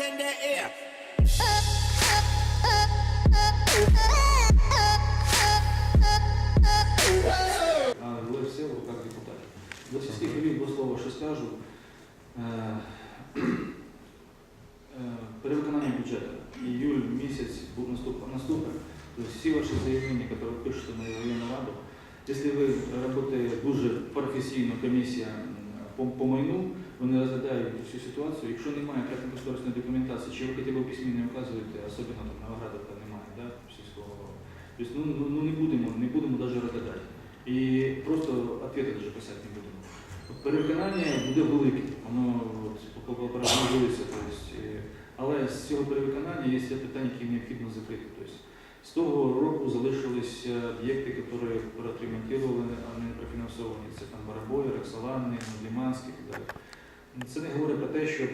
in the air. Ми бюджету. Июль місяць був наступен. Тобто всі ваші заявлення, які ви пишете на воєнну раду, якщо ви працюєте дуже професійно комісія по майну, вони розглядають всю ситуацію. Якщо немає проектно-кошторисної документації, чи ви хоча б письменно вказуєте, особливо там Новоградовка немає, да, сільського голови. Тобто, ну, ну, ну не будемо, не будемо навіть розглядати. І просто відповіді навіть писати не будемо. От Перевиконання буде велике, воно. Тобто, е, але з цього перевиконання є питання, які необхідно закрити. Тобто, з того року залишились е, об'єкти, які отремонтували, а не профінансовані. Це там Барабої, Роксолани, Ліманський і так далі. Це не говорить про те, що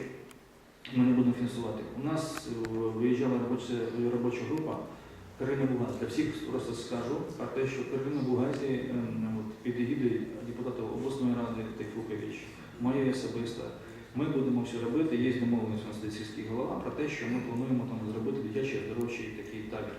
ми не будемо фінансувати. У нас е, виїжджала робоча, робоча група Карина Бугаз. Для всіх просто скажу про те, що Карина Бугазі от, під егідою депутата обласної ради Тайфукович, моє особисто, ми будемо все робити. Є домовленість у нас сільський голова про те, що ми плануємо там зробити дитячий оздоровчий такий табір.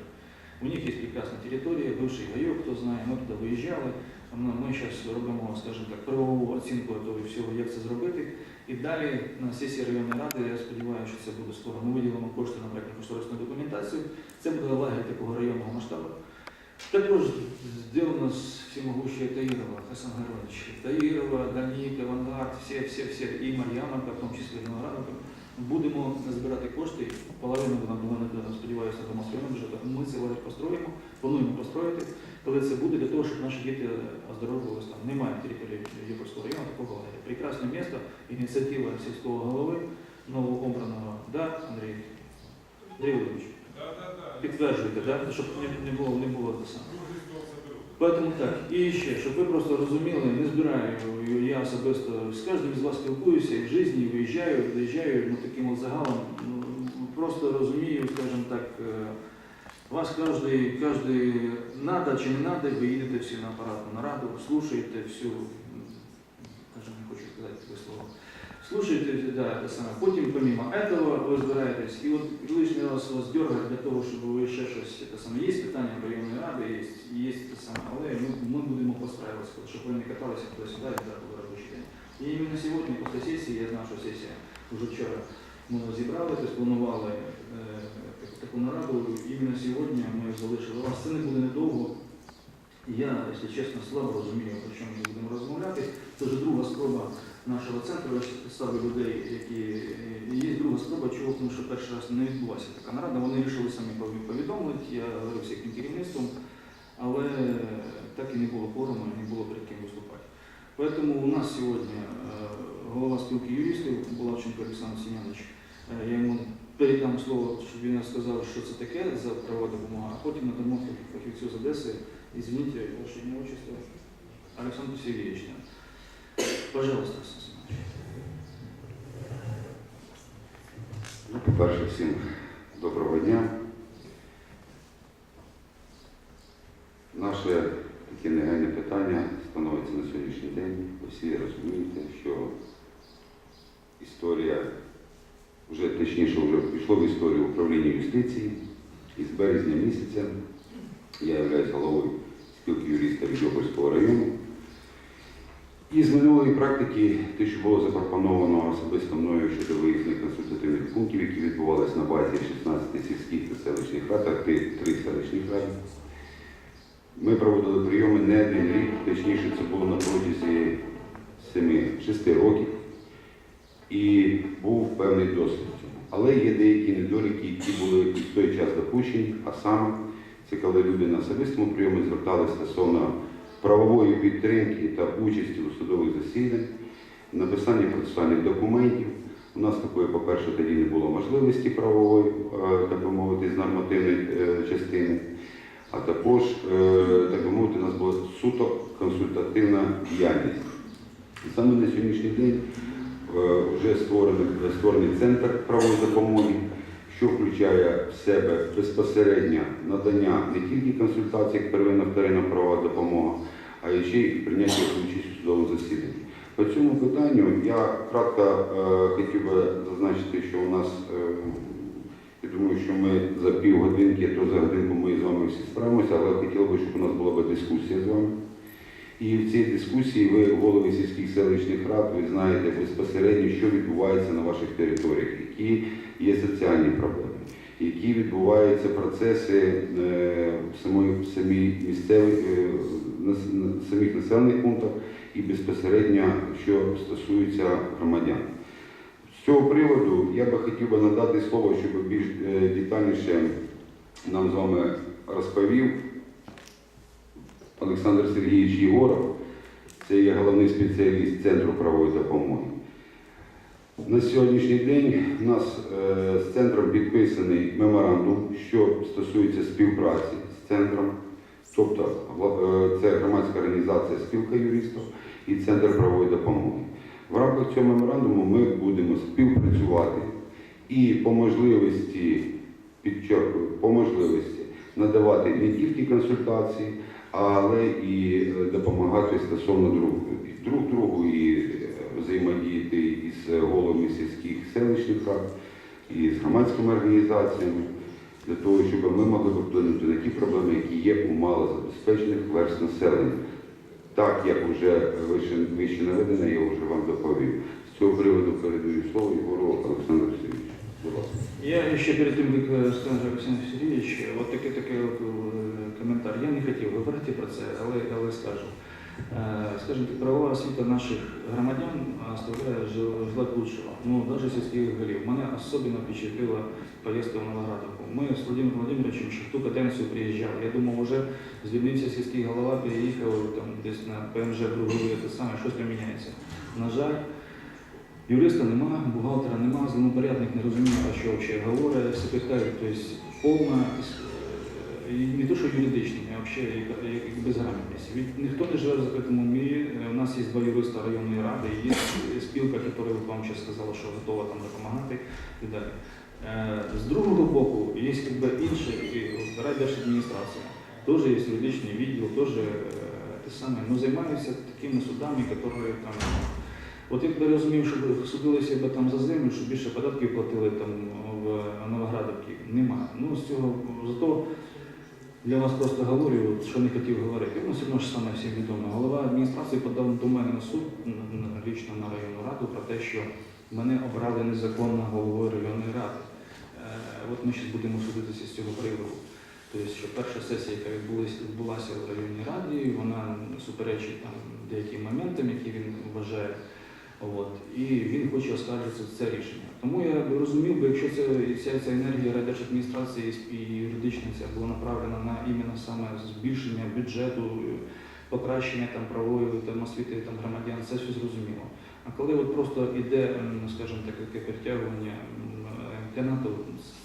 У них є прекрасна територія, бивший гайок, хто знає, ми туди виїжджали. Ми зараз робимо, скажімо так, правову оцінку того всього, як це зробити. І далі на сесії районної ради, я сподіваюся, що це буде скоро. Ми виділимо кошти на проєктну кошторисну документацію. Це буде лагерь такого районного масштабу. Також зроблено з всемогущая Таирова, Хасан Герович. Таирова, Данік, Авангард, всі, всі, всі, і Мар'яновка, в тому числі Виноградовка. Будемо збирати кошти, половину вона була надана, сподіваюся, на домостроєному бюджету. Ми це лагерь построїмо, плануємо построїти, коли це буде для того, щоб наші діти оздоровлювалися там. Немає території Європейського району такого лагеря. Прекрасне місто, ініціатива сільського голови, новообраного. Да, Андрій? Андрій Володимирович? Підтверджуєте, да? щоб не, не було, не було те саме. Поэтому так, і ще, щоб ви просто розуміли, не збираю, я особисто з кожним з вас спілкуюся і в житті, виїжджаю, доїжджаю, ну таким от загалом, ну, просто розумію, скажімо так, е, вас кожний, кожний надо чи не надо, ви їдете всі на апаратну нараду, слушаєте всю, м, даже не хочу сказати таке слово, слушаете, да, это самое. Потім, помимо этого, ви збираєтесь, і от лишній раз вас дергать для того, щоб ви ще щось, це саме, є питання районної ради, є, є те саме, але ми, ми будемо постраюватися, щоб ви не каталися туди-сюди, і так було робочий день. І іменно сьогодні, після сесії, я знав, що сесія вже вчора ми зібрали, тобто планували е, таку, нараду, іменно сьогодні ми залишили вас. Це не буде недовго. Я, якщо чесно, слабо розумію, про що ми будемо розмовляти. Це вже друга спроба нашого центру представи людей, які є друга спроба, чого, тому що перший раз не відбулася така нарада. Вони вирішили самі повідомити, я говорив з їхнім керівництвом, але так і не було форуму, не було перед ким виступати. Тому у нас сьогодні е, голова спілки юристів Булавченко Олександр Сім'янович. Е, Я йому передам слово, щоб він сказав, що це таке за правова допомога, а потім надамо фахівцю з Одеси. і Извините, ваше имя, отчество? Александр Сергеевич. Пожалуйста, Ну, по-перше, всім доброго дня. Наше таке негайне питання становиться на сьогоднішній день. Ви всі розумієте, що історія вже точніше вже пішло в історію управління юстиції. І з березня місяця я являюсь головою спілки юристів Йопольського району. І з минулої практики, те, що було запропоновано особисто мною щодо виїзних консультативних пунктів, які відбувалися на базі 16 сільських та селищних рад, а три, три селищних ради, ми проводили прийоми не один рік, точніше це було на протязі 7-6 років, і був певний досвід. Але є деякі недоліки, які були в той час допущені, а саме це коли люди на особистому прийомі зверталися стосовно правової підтримки та участі у судових засіданнях, написання процесуальних документів. У нас такої, по-перше, тоді не було можливості правової, е, так би мовити, з нормативної е, частини, а також, е, так би мовити, у нас була суто консультативна діяльність. Саме на сьогоднішній день вже створений, створений центр правової допомоги, що включає в себе безпосередньо надання не тільки консультацій, як первинна вторинна правова допомога, а ще й прийняття участі у судовому засіданні. По цьому питанню я кратко е, хотів би зазначити, що у нас, е, я думаю, що ми за півгодинки, то за годинку ми з вами всі справимося, але хотілося б, щоб у нас була б дискусія з вами. І в цій дискусії ви, голови сільських селищних рад, ви знаєте безпосередньо, що відбувається на ваших територіях, які є соціальні проблеми, які відбуваються процеси е, в самої в самій місцевій е, нас- на самих населених пунктах і безпосередньо, що стосується громадян. З цього приводу я би хотів надати слово, щоб більш е, детальніше нам з вами розповів Олександр Сергійович Єгоров, це є головний спеціаліст Центру правової допомоги. На сьогоднішній день у нас е, з центром підписаний меморандум, що стосується співпраці з центром, тобто е, це громадська організація спілка юристів і Центр правової допомоги. В рамках цього меморандуму ми будемо співпрацювати і по можливості, підчеркую, по можливості надавати не тільки консультації, але і е, допомагати стосовно друг, друг другу і е, взаємодіяти із головами сільських селищних рад, і з громадськими організаціями, для того, щоб ми могли вплинути на ті проблеми, які є у малозабезпечених верст населення. Так, як вже вище, наведено, я вже вам доповів. З цього приводу передаю слово Єгору Олександру Сергійовичу. Я еще перед тем, как э, Олександр Сергійович, от такий такий от, е, коментар. Я не хотів говорити про це, але, але скажу. Е, Скажімо правова освіта наших громадян оставляє желать. Ну, даже сільських голів. Мене особливо впечатлила поїздка в Новоградовку. Ми з Владимиром Владимировичем ще в ту каденцію приїжджали. Я думав, вже звільнився сільський голова, переїхав там десь на ПМЖ другої, те саме, щось не міняється. На жаль, Юриста нема, бухгалтера нема, землепорядник не розуміє, про що взагалі говорить, секретар, тобто повна, не то, що юридичний, а взагалі як- безграмотність. Ніхто не живе в закритому мірі. Е, У нас є два юриста районної ради, є спілка, яка вам ще сказала, що готова там допомагати і далі. Е, З другого боку, є якби інша і райдержадміністрація. Теж є юридичний відділ, теж е, те саме, ну, займаються такими судами, які там От я розумів, щоб судилися б там за землю, щоб більше податків платили там в Новоградовці, нема. Ну, з цього зато для вас просто говорю, що не хотів говорити. Ну, все одно ж саме всім відомо. Голова адміністрації подав до мене на суд, лічно на районну раду, про те, що мене обрали незаконно головою районної ради. Е, От ми зараз будемо судитися з цього приводу. Тобто, що перша сесія, яка відбулася в районній раді, вона суперечить там деяким моментам, які він вважає. От. І він хоче оскаржити це рішення. Тому я би розумів, би, якщо це, ця, ця енергія райдержадміністрації і юридична ця була направлена на іменно саме збільшення бюджету, покращення там, правової там, освіти там, громадян, це все зрозуміло. А коли от просто йде, скажімо так, таке перетягування інтернату,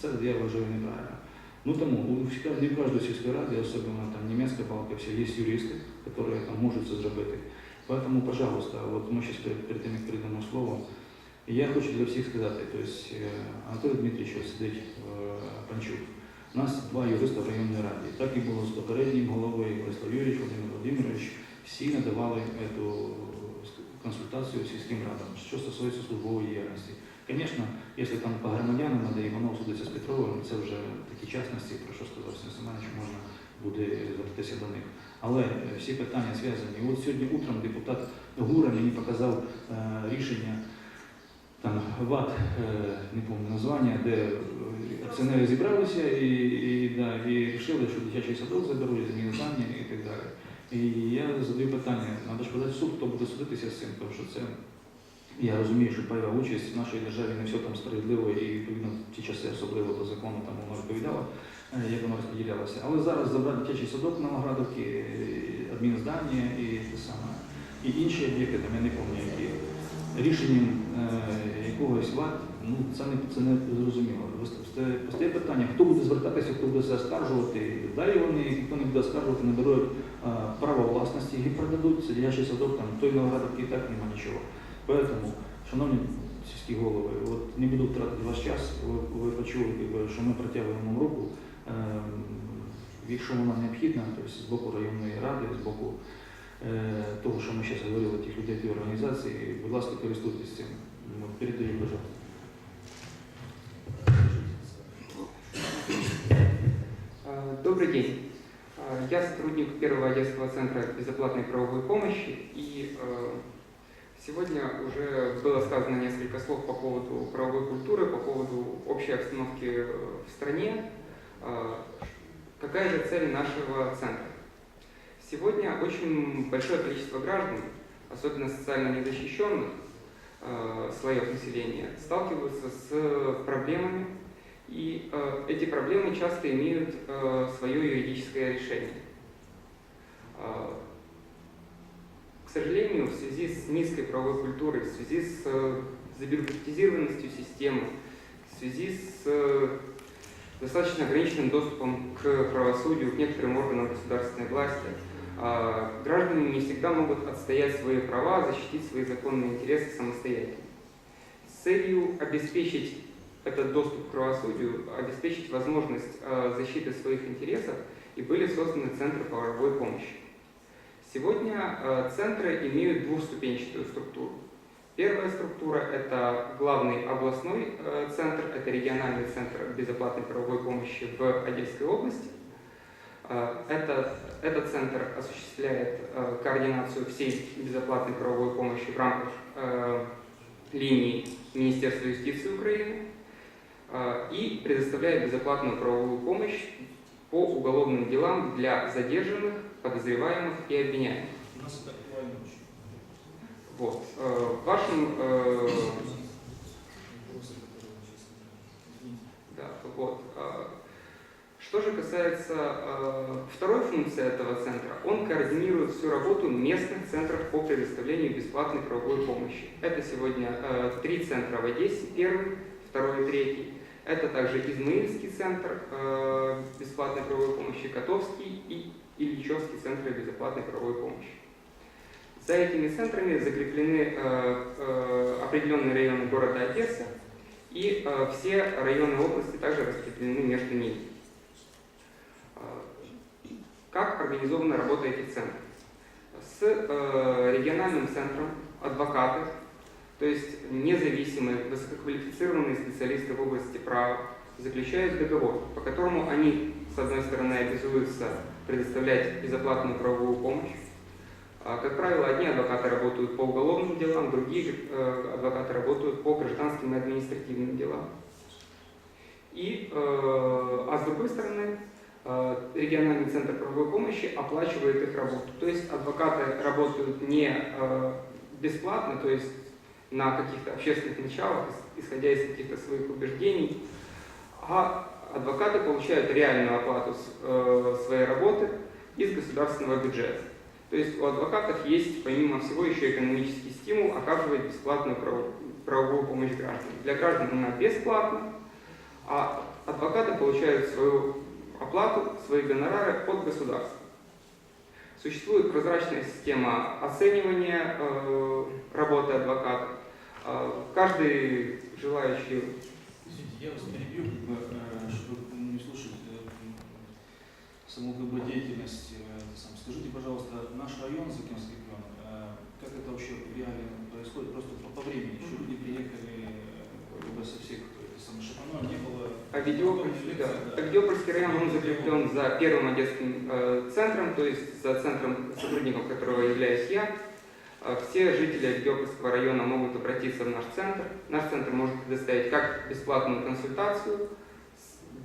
це я вважаю неправильно. Ну тому у кожній сільській раді, особливо там німецька балка, все, є юристи, які там можуть це зробити. Поэтому, пожалуйста, вот мы сейчас перед, перед тем, як передамо слово, я хочу для всіх сказати, то есть е, Анатолій Дмитрович ось сидить е, Панчук. У нас два юриста в районній раді. Так і було з попереднім головою Борислав Юрійович, Володимир Володимирович. Всі надавали эту консультацію сільським радам, що стосується службової діяльності. Звісно, якщо там по громадянам надо Іванов судиться з Петровим, це вже такі частності, про що сказав Сергій Семенович, можна буде звертатися до них. Але е, всі питання зв'язані. От сьогодні утром депутат Гура мені показав е, рішення там ВАД, е, не пам'ятаю названня, де акціонери зібралися і, і, да, і вирішили, що дитячий садок заберуть, зміни знання і так далі. І я задаю питання, треба ж подати суд, хто буде судитися з цим, тому що це я розумію, що пайова участь в нашій державі не все там справедливо і відповідно в ті часи, особливо до закону, там воно розповідало, е, як воно розподілялося. Але зараз забрати дитячий садок на Новоградовці, адмінздання і те саме, і інші об'єкти, там я не пам'ятаю, які рішенням е, якогось ВАД, ну це не це не зрозуміло. Постає- питання, хто буде звертатися, хто буде це оскаржувати. Далі вони, ніхто не буде оскаржувати, наберуть е, право власності і продадуть сидячий садок, там той Новоградовки і так нема нічого. Поэтому, шановні сільські голови, от не буду втратити ваш час, ви, ви почули, якби, що ми протягуємо руку. Ем, якщо вона необхідна, тобто з боку районної ради, з боку е, того, що ми зараз говорили, тих людей, ті організації, будь ласка, користуйтесь цим. Ну, Передаю, пожалуйста. А, Добрый день. А, Я сотрудник Первого Одесского центра безоплатной правовой помощи. И э, сегодня уже было сказано несколько слов по поводу правовой культуры, по поводу общей обстановки э, в стране. А, Какая же цель нашего центра? Сегодня очень большое количество граждан, особенно социально незащищенных э, слоев населения, сталкиваются с проблемами, и э, эти проблемы часто имеют э, свое юридическое решение. Сожалению, в связи с низкой правовой культурой, в связи с э, забюрократизированностью системы, в связи с э, достаточно ограниченным доступом к правосудию, к некоторым органам государственной власти, э, граждане не всегда могут отстоять свои права, защитить свои законные интересы самостоятельно. С целью обеспечить этот доступ к правосудию, обеспечить возможность э, защиты своих интересов, и были созданы центры правовой помощи. Сегодня э, центры имеют двухступенчатую структуру. Первая структура – это главный областной э, центр, это региональный центр безоплатной правовой помощи в Одесской области. Э, Это, этот центр осуществляет координацию всей безоплатной правовой помощи в рамках линии Министерства юстиции Украины и предоставляет безоплатную правовую помощь по уголовным делам для задержанных, подозреваемых и обвиняемых. У нас это актуально очень. Вот. Э, В вашем э, Да, вот. А, Что же касается э, второй функции этого центра, он координирует всю работу местных центров по предоставлению бесплатной правовой помощи. Это сегодня э, три центра в Одессе, первый, второй и третий. Это также Измаильский центр э, бесплатной правовой помощи, Котовский и Ильичевский центры безоплатной правовой помощи. За этими центрами закреплены э, э, определенные районы города Одессы, и э, все районы области также распределены между ними. Э, Как организована работа этих центров? С э, региональным центром адвокаты, то есть независимые, высококвалифицированные специалисты в области права, заключают договор, по которому они, с одной стороны, обязуются предоставлять безоплатную правовую помощь, а, Как правило, одни адвокаты работают по уголовным делам, другие э, адвокаты работают по гражданским и административным делам. И, э, а с другой стороны, э, региональный центр правовой помощи оплачивает их работу. То есть адвокаты работают не бесплатно, то есть на каких-то общественных началах, ис- исходя из каких-то своих убеждений, а адвокаты получают реальную оплату э, своей работы из государственного бюджета. То есть у адвокатов есть, помимо всего, еще экономический стимул оказывать бесплатную прав- правовую помощь гражданам. Для граждан она бесплатна, а адвокаты получают свою оплату, свои гонорары от государства. Существует прозрачная система оценивания э, работы адвоката. Э, каждый желающий Извините, я вас перебью, э, чтобы не слушать э, саму деятельность. э, сам. Скажите, пожалуйста, наш район, э, как это вообще реально происходит? Просто по, по времени, еще люди приехали бы со всех, оно не было... Авидиопольский, да. Авидиопольский район, он закреплен за первым одесским э, центром, то есть за центром, сотрудником которого являюсь я. Э, Все жители Авидиопольского района могут обратиться в наш центр. Наш центр может предоставить как бесплатную консультацию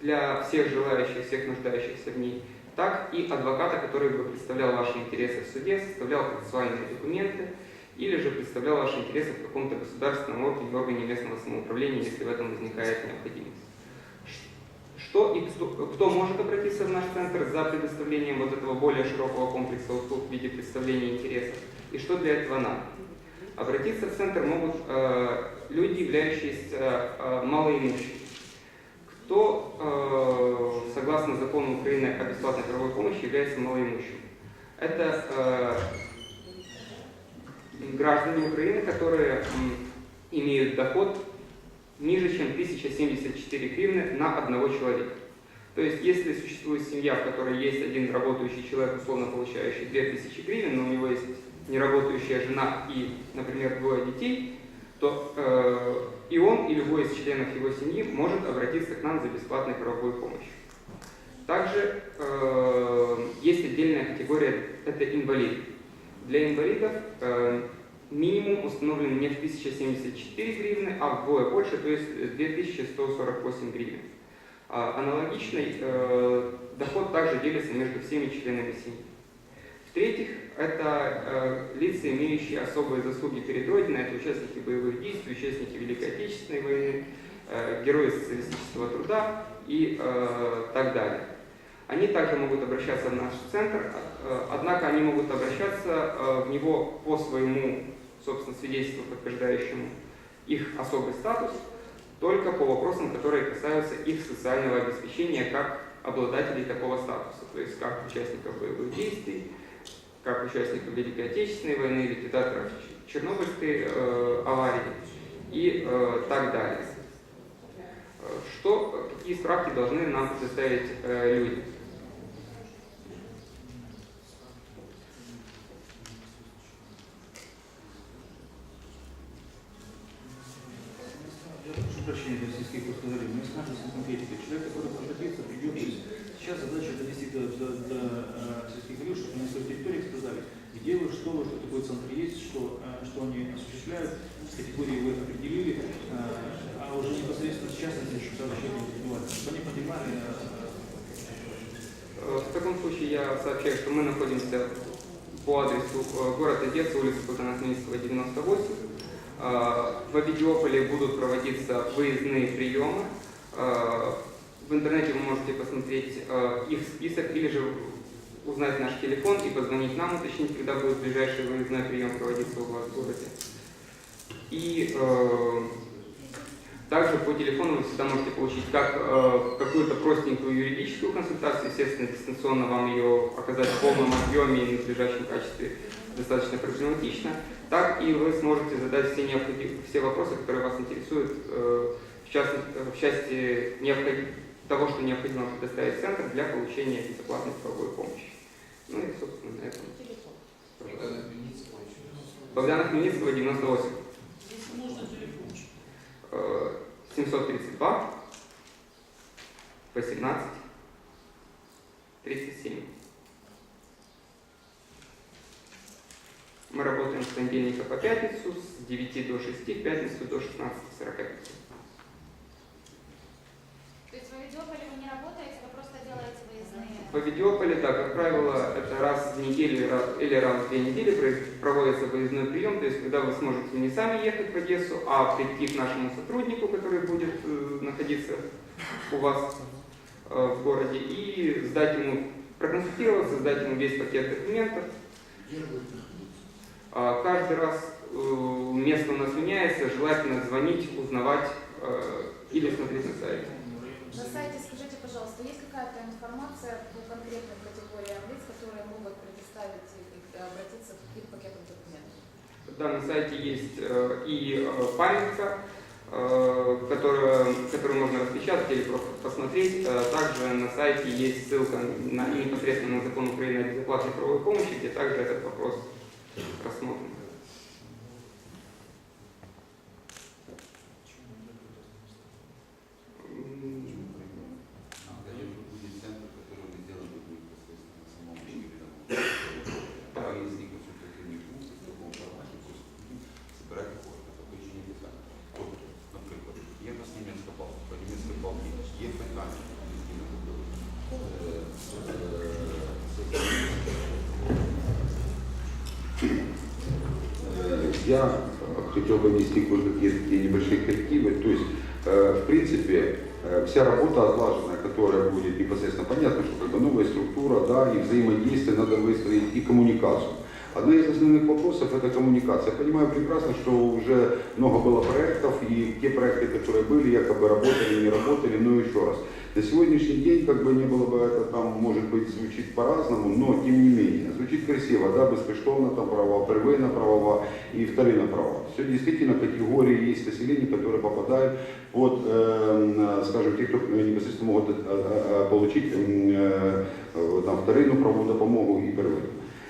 для всех желающих, всех нуждающихся в ней, так и адвоката, который бы представлял ваши интересы в суде, составлял процессуальные документы или же представлял ваши интересы в каком-то государственном органе, органе местного самоуправления, если в этом возникает необходимость. Что и кто может обратиться в наш центр за предоставлением вот этого более широкого комплекса услуг в виде представления интересов? И что для этого надо? Обратиться в центр могут э, люди, являющиеся э, малоимущими. Кто, э, согласно закону Украины о бесплатной правовой помощи, является малоимущим? Это э, граждане Украины, которые имеют доход ниже, чем 1074 гривны на одного человека. То есть, если существует семья, в которой есть один работающий человек, условно получающий 2000 гривен, но у него есть неработающая жена и, например, двое детей, то э, и он, и любой из членов его семьи может обратиться к нам за бесплатной правовой помощью. Также э, есть отдельная категория, это инвалиды. Для инвалидов э, минимум установлен не в 1074 гривны, а вдвое больше, то есть 2148 гривен. А аналогичный э, доход также делится между всеми членами семьи. В-третьих, это э, лица, имеющие особые заслуги перед Родиной, это участники боевых действий, участники Великой Отечественной войны, э, герои социалистического труда и э, так далее. Они также могут обращаться в наш центр, э, однако они могут обращаться э, в него по своему, собственно, свидетельству, подтверждающему их особый статус, только по вопросам, которые касаются их социального обеспечения как обладателей такого статуса, то есть как участников боевых действий, как участников Великой Отечественной войны, ликвидаторов Чернобыльской э, аварии и э, так далее. Э, Что, какие справки должны нам предоставить э, люди? Сейчас задача донести до, до, до сельских говорил, чтобы на своей территории сказали, где вы, что вы, что такой центр есть, что, э, что они осуществляют, с категории вы определили, э, а уже непосредственно с частности, чтобы сообщение индивидуально, чтобы они понимали, э, В таком случае я сообщаю, что мы находимся по адресу город Одесса, улица Хмельницкого, 98. Э, В Авидиополе будут проводиться выездные приемы. В интернете вы можете посмотреть их список или же узнать наш телефон и позвонить нам, уточнить, когда будет ближайший выездной прием проводиться у вас в городе. И э, также по телефону вы всегда можете получить как э, какую-то простенькую юридическую консультацию, естественно, дистанционно вам ее оказать в полном объеме и надлежащем качестве достаточно проблематично, так и вы сможете задать все, необходи- все вопросы, которые вас интересуют, э, в, частности, в части необходи- того, что необходимо предоставить центр для получения бесплатной правовой помощи. Ну и, собственно, на этом. Богдана Хмельницкого, 98. Если можно, телефон. Э, 732 18 37. Мы работаем с понедельника по пятницу с 9 до 6, в пятницу до 16.45. То есть в Авидиополе вы не работаете, вы просто делаете выездные? В Авидиополе, да, как правило, это раз в неделю или раз- в две недели проводится выездной прием, то есть когда вы сможете не сами ехать в Одессу, а прийти к нашему сотруднику, который будет э, находиться у вас э, в городе, и сдать ему, проконсультироваться, сдать ему весь пакет документов. А, Каждый раз э, место у нас меняется, желательно звонить, узнавать или смотреть на сайте. На сайте скажите, пожалуйста, есть какая-то информация по конкретным категориям лиц, которые могут документов? Да, на сайте есть э, и э, памятка, э, которую, которую можно распечатать или просто посмотреть. Э, Также на сайте есть ссылка на непосредственно на закон Украины о безоплатной правовой помощи, где также этот вопрос рассмотрен. Я хотел бы внести кое-какие такие небольшие коррективы. То есть, э, в принципе, э, вся работа отлаженная, которая будет непосредственно понятно, что как бы новая структура, да, и взаимодействие надо выстроить, и коммуникацию. Одна из основных вопросов это коммуникация. Я понимаю прекрасно, что уже много было проектов, и те проекты, которые были, якобы работали, не работали, но еще раз. На сегодняшний день, как бы не было бы это там, может быть, звучит по-разному, но тем не менее, звучит красиво, да, безкоштовно там права, первинна правова и вторинна права. Все действительно категории есть населения, которые попадают под, э, скажем, те, кто непосредственно могут э, э, получить э, э, там, вторинну правовую допомогу и первинну.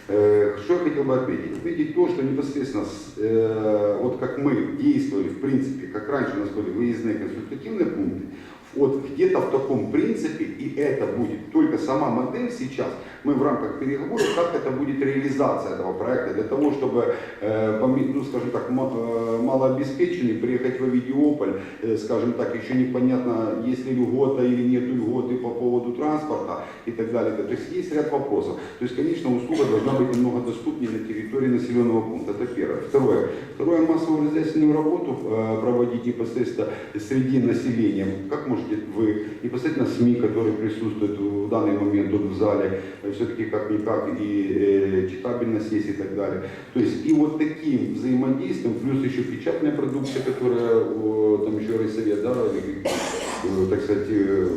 Э, Что я хотел бы отметить? Отметить то, что непосредственно, э, вот как мы действовали, в принципе, как раньше у нас были выездные консультативные пункты, вот где-то в таком принципе, и это будет. Только сама модель сейчас, мы в рамках переговоров, как это будет реализация этого проекта, для того, чтобы, э, ну, скажем так, э, малообеспеченный приехать в Авидиополь, э, скажем так, еще непонятно, есть ли льгота или нет льготы по поводу транспорта и так далее. То есть есть ряд вопросов. То есть, конечно, услуга должна быть немного доступнее на территории населенного пункта. Это первое. Второе. Второе, массовую разъяснительную работу проводить непосредственно среди населения. Как можете вы, непосредственно СМИ, которые присутствуют в данный момент тут в зале, все-таки как-никак и э, читабельность есть и так далее. То есть и вот таким взаимодействием, плюс еще печатная продукция, которая, э, там еще райсовет, да, э, так сказать, э,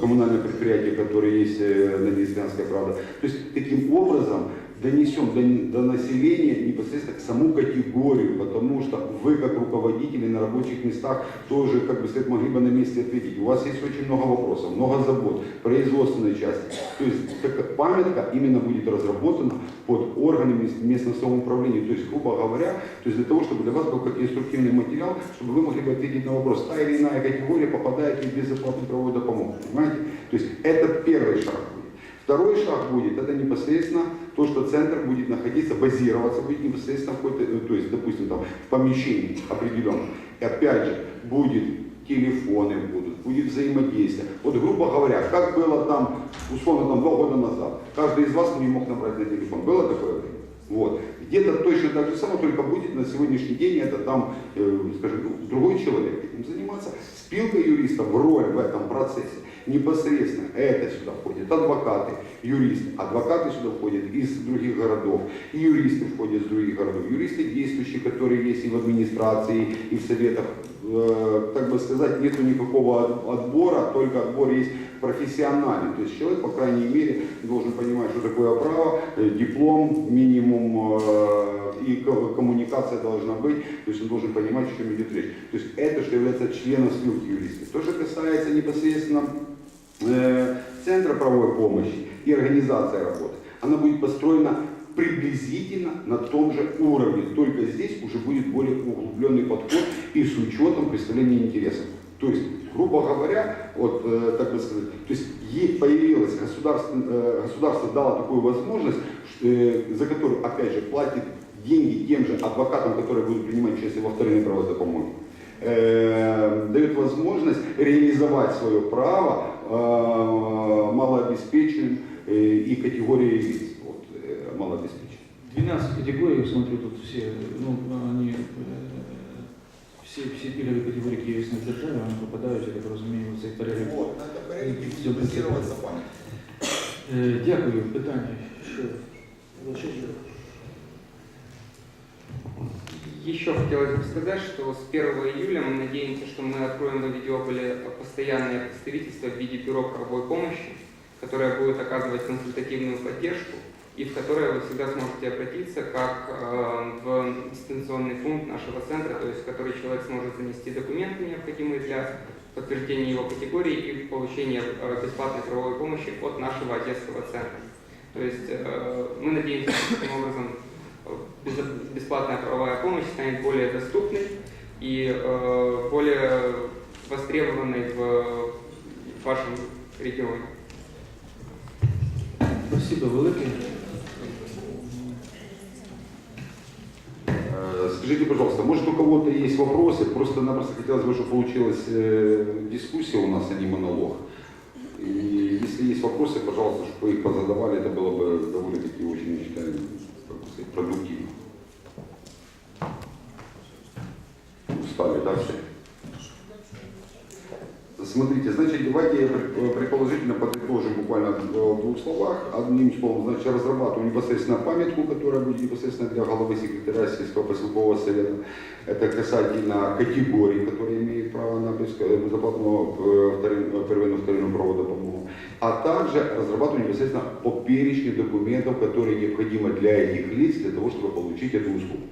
коммунальное предприятие, которое есть э, на Неслянская правда. То есть таким образом донесем до, до населения непосредственно к саму категорию, потому что вы как руководители на рабочих местах тоже как бы сказать, могли бы на месте ответить. У вас есть очень много вопросов, много забот, производственной части. То есть такая памятка именно будет разработана под органами местного самоуправления. То есть, грубо говоря, то есть для того, чтобы для вас был как инструктивный материал, чтобы вы могли бы ответить на вопрос, та или иная категория попадает ли в безоплатную правовую допомогу. Понимаете? То есть это первый шаг будет. Второй шаг будет, это непосредственно то, что центр будет находиться, базироваться будет непосредственно в какой-то, э, то есть, допустим, там, в помещении определенном. И опять же, будет телефоны будут, будет взаимодействие. Вот, грубо говоря, как было там, условно, там, два года назад, каждый из вас не мог набрать на телефон. Было такое время? Вот. Где-то точно так же самое, только будет на сегодняшний день это там, э, скажем, ну, другой человек этим заниматься. Спилка юристов роль в этом процессе непосредственно это сюда входят адвокаты, юристы. Адвокаты сюда входят из других городов, и юристы входят из других городов. Юристы действующие, которые есть и в администрации, и в советах. Э, так бы сказать, нету никакого от- отбора, только отбор есть профессиональный. То есть человек, по крайней мере, должен понимать, что такое право, э, диплом, минимум, э, и ко- коммуникация должна быть, то есть он должен понимать, о чем идет речь. То есть это, что является членом спилки юристов. То, что касается непосредственно э, Центра правовой помощи и организации работы, она будет построена приблизительно на том же уровне, только здесь уже будет более углубленный подход и с учетом представления интересов. То есть, грубо говоря, вот э, так бы сказать, то есть ей появилось государство, э, государство дало такую возможность, э, за которую, опять же, платит деньги тем же адвокатам, которые будут принимать участие во второй правовой допомоге э, дает возможность реализовать свое право э, малообеспеченным э, и категории лиц вот, э, малообеспеченных. 12 категорий, смотрю, тут все, ну, они, э, все, все пилевые категории, які є в державі, вони попадають, я так розумію, в цей перелік. Вот, на это перелік Все буде базироваться пам'ять. Е, Дякую. Питання. Ще? Ще що? Еще хотелось бы сказать, что с 1 июля мы надеемся, что мы откроем в Авидиополе постоянное представительство в виде бюро правовой помощи, которое будет оказывать консультативную поддержку и в которое вы всегда сможете обратиться как э, в дистанционный пункт нашего центра, то есть в который человек сможет занести документы, необходимые для подтверждения его категории и получения э, бесплатной правовой помощи от нашего Одесского центра. То есть э, мы надеемся, что таким образом э, бесплатная правовая помощь станет более доступной и более востребованной в вашем регионе. Спасибо велике. Скажите, пожалуйста, может у кого-то есть вопросы? Просто-напросто хотелось бы, чтобы получилась э, дискуссия у нас, а не монолог. И если есть вопросы, пожалуйста, чтобы их позадавали, это было бы довольно-таки очень, я считаю, продуктивно. Устали, да, все? Смотрите, значит, давайте э, предположительно подытожим буквально в двух словах. Одним словом, значит, разрабатываем непосредственно памятку, которая будет непосредственно для головы секретаря сельского поселкового совета. Это касательно категорий, которые имеют права на безоплатную э, э, первинную вторинную правовую допомогу, а также разрабатывать непосредственно по перечню документов, которые необходимы для этих лиц для того, чтобы получить эту услугу.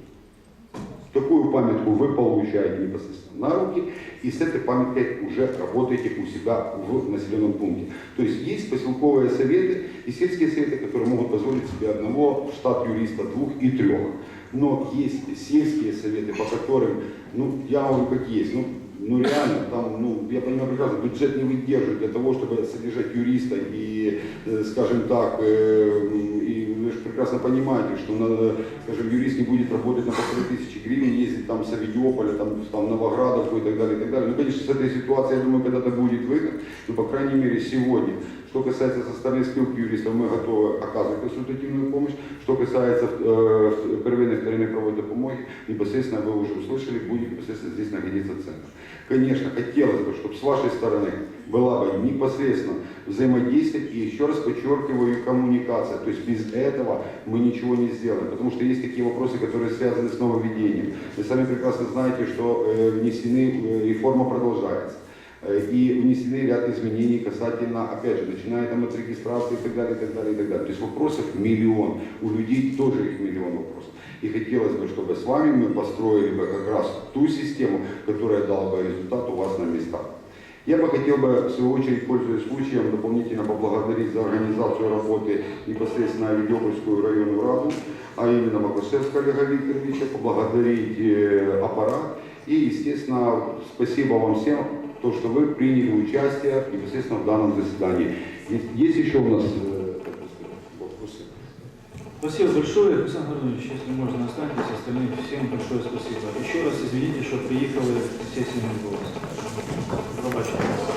Такую памятку вы получаете непосредственно на руки, и с этой памяткой уже работаете у себя в населенном пункте. То есть есть поселковые советы и сельские советы, которые могут позволить себе одного, штат юриста двух и трех. Но есть сельские советы, по которым, ну, я говорю как есть, ну, ну реально, там, ну, я понимаю прекрасно, бюджет не выдерживает для того, чтобы содержать юриста и, э, скажем так, э, и вы же прекрасно понимаете, что, надо, скажем, юрист не будет работать на полторы тысячи гривен, ездить там с Авидиополя, там, там Новоградовку и так далее, и так далее. Ну, конечно, с этой ситуацией, я думаю, когда-то будет выход, но, по крайней мере, сегодня. Что касается со стороны спилки юристов, мы готовы оказывать консультативную помощь. Что касается э, первинной, вторинной правовой допомоги, непосредственно вы уже услышали, будет непосредственно здесь находиться центр. Конечно, хотелось бы, чтобы с вашей стороны была бы непосредственно взаимодействие и еще раз подчеркиваю коммуникация. То есть без этого мы ничего не сделаем, потому что есть такие вопросы, которые связаны с нововведением. Вы сами прекрасно знаете, что э, внесены, э, реформа продолжается. Э, И внесены ряд изменений касательно, опять же, начиная там от регистрации и так далее, и так далее, и так далее. То есть вопросов миллион. У людей тоже их миллион вопросов. И хотелось бы, чтобы с вами мы построили бы как раз ту систему, которая дала бы результат у вас на местах. Я бы хотел бы, в свою очередь, пользуясь случаем, дополнительно поблагодарить за организацию работы непосредственно Авидиопольскую районную раду, а именно Макушевского Олега Викторовича, поблагодарить э, аппарат и, естественно, спасибо вам всем, то, что вы приняли участие непосредственно в данном заседании. Есть, есть еще у нас э, вопросы? Спасибо большое, Александр Владимирович, если можно, останьтесь, остальным всем большое спасибо. Еще раз извините, что приехали сессийный голос. Пробачте.